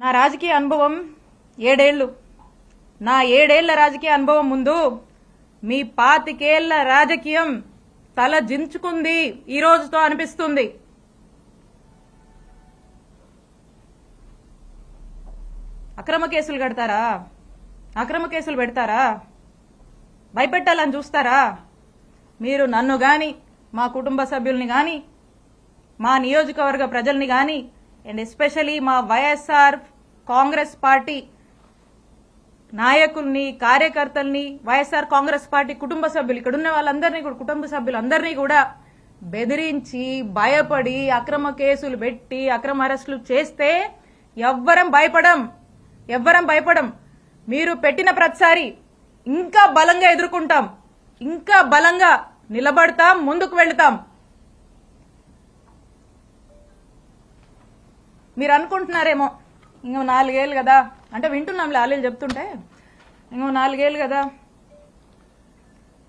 నా రాజకీయ అనుభవం ఏడేళ్ళు. నా ఏడేళ్ళ రాజకీయ అనుభవం ముందు మీ పాతికేళ్ళ రాజకీయం తల జించుకుంది ఈ రోజుతో అనిపిస్తుంది. అక్రమ కేసులు కడతారా? అక్రమ కేసులు పెడతారా? భయపెట్టాలని చూస్తారా? మీరు నన్ను గాని మా కుటుంబ సభ్యుల్ని గాని మా నియోజకవర్గ ప్రజల్ని గాని అండ్ ఎస్పెషలీ మా వైఎస్ఆర్ కాంగ్రెస్ పార్టీ నాయకుల్ని కార్యకర్తల్ని వైఎస్ఆర్ కాంగ్రెస్ పార్టీ కుటుంబ సభ్యులు ఇక్కడ ఉన్న వాళ్ళందరినీ కూడా కుటుంబ సభ్యులందరినీ కూడా బెదిరించి భయపడి అక్రమ కేసులు పెట్టి అక్రమ అరెస్టులు చేస్తే ఎవ్వరం భయపడం ఎవ్వరం భయపడం. మీరు పెట్టిన ప్రతిసారి ఇంకా బలంగా ఎదుర్కొంటాం ఇంకా బలంగా నిలబడతాం ముందుకు వెళ్తాం. మీరు అనుకుంటున్నారేమో. ఇంకో నాలుగేళ్ళు కదా. అంటే వింటున్నాంలే ఆలీలు చెప్తుంటే. ఇంకో నాలుగేళ్ళు కదా.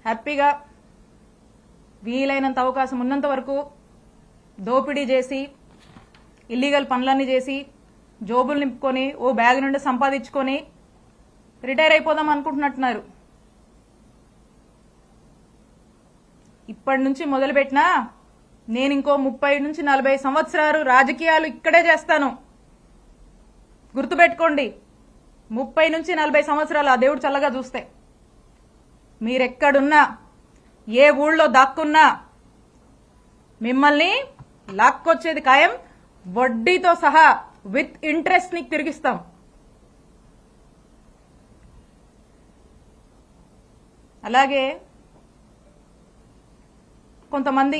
హ్యాపీగా వీలైనంత అవకాశం ఉన్నంత వరకు దోపిడీ చేసి ఇల్లీగల్ పనులన్నీ చేసి జోబులు నింపుకొని ఓ బ్యాగ్ నుండి సంపాదించుకొని రిటైర్ అయిపోదాం అనుకుంటున్నట్టున్నారు. ఇప్పటి నుంచి మొదలుపెట్టినా నేను ఇంకో ముప్పై నుంచి నలభై సంవత్సరాలు రాజకీయాలు ఇక్కడే చేస్తాను. గుర్తుపెట్టుకోండి ముప్పై నుంచి నలభై సంవత్సరాలు ఆ దేవుడు చల్లగా చూస్తే. మీరెక్కడున్నా ఏ ఊళ్ళో దాక్కున్నా మిమ్మల్ని లాక్కొచ్చేది ఖాయం వడ్డీతో సహా విత్ ఇంట్రెస్ట్ని తిరిగిస్తాం. అలాగే కొంతమంది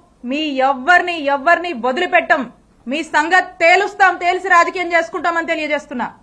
మీ ఎవ్వరిని ఎవ్వరిని వదిలిపెట్టం. మీ సంగతి తేలుస్తాం తేల్చి రాజకీయం చేసుకుంటామని తెలియజేస్తున్నా.